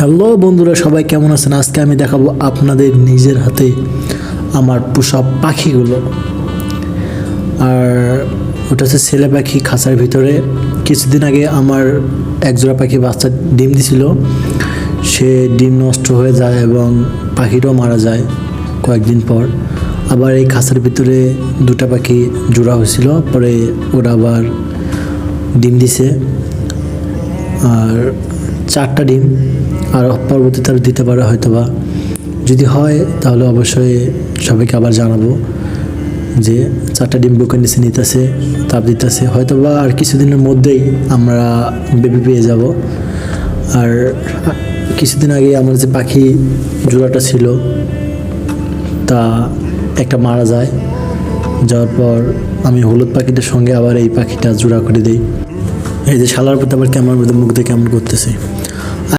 Hello বন্ধুরা, সবাই কেমন আছেন? আজকে আমি দেখাবো আপনাদের নিজের হাতে আমার পোষা পাখিগুলো। আর ওটা হচ্ছে ছেলে পাখি খাঁচার ভিতরে। কিছুদিন আগে আমার একজোড়া পাখি বাচ্চা ডিম দিছিল। সে ডিম নষ্ট হয়ে যায় এবং পাখিটাও মারা যায় কয়েকদিন পর। আবার এই খাঁচার ভিতরে দুটা পাখি জোড়া হয়েছিল, পরে ওরা আবার ডিম দিছে। আর চারটা ডিম আর পরবর্তীতে আরও দিতে পারে হয়তো বা যদি হয়, তাহলে অবশ্যই সবাইকে আবার জানাব যে চারটা ডিম বুকে নিচে নিতেছে, তাপ দিতেছে। হয়তো বা আর কিছুদিনের মধ্যেই আমরা বেবি পেয়ে যাব। আর কিছুদিন আগে আমার যে পাখি জোড়াটা ছিল, তা একটা মারা যায়। যাওয়ার পর আমি হলুদ পাখিটার সঙ্গে আবার এই পাখিটা জোড়া করে দিই। এই যে শালার প্রতি আবার কেমন মুখ দিয়ে কেমন করতেছে।